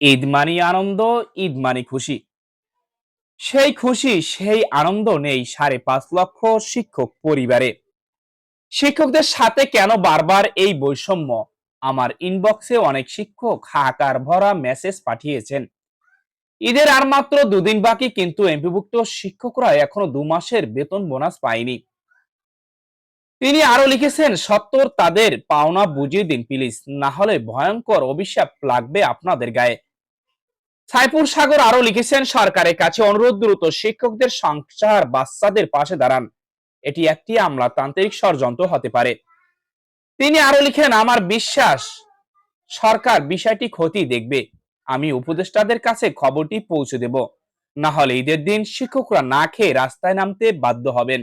ঈদ মানি আনন্দ, ঈদ মানি খুশি। সেই খুশি, সেই আনন্দ নেই সাড়ে পাঁচ লক্ষ শিক্ষক পরিবারে। শিক্ষকদের সাথে কেন বারবার এই বৈষম্য? আমার ইনবক্সে অনেক শিক্ষক হাহাকার ভরা মেসেজ পাঠিয়েছেন। ঈদের আর মাত্র দুদিন বাকি, কিন্তু এমপিভুক্ত শিক্ষকরা এখনও দু মাসের বেতন বোনাস পায়নি। তিনি আরও লিখেছেন, সত্তর তাদের পাওনা বুঝিয়ে দিন প্লিজ। না হলে ভয়ঙ্কর অভিশাপ লাগবে আপনাদের গায়ে। সাইপুর সাগর আরও লিখেছেন, সরকারের কাছে অনুরোধ দ্রুত শিক্ষকদের সংসার বাচ্চাদের পাশে দাঁড়ান। এটি একটি আমলাতান্ত্রিক ষড়যন্ত্র হতে পারে। তিনি আরও লিখেন, আমার বিশ্বাস, সরকার বিষয়টি ক্ষতি দেখবে। আমি উপদেষ্টাদের কাছে খবরটি পৌঁছে দেব। না হলে ঈদের দিন শিক্ষকরা না খেয়ে রাস্তায় নামতে বাধ্য হবেন।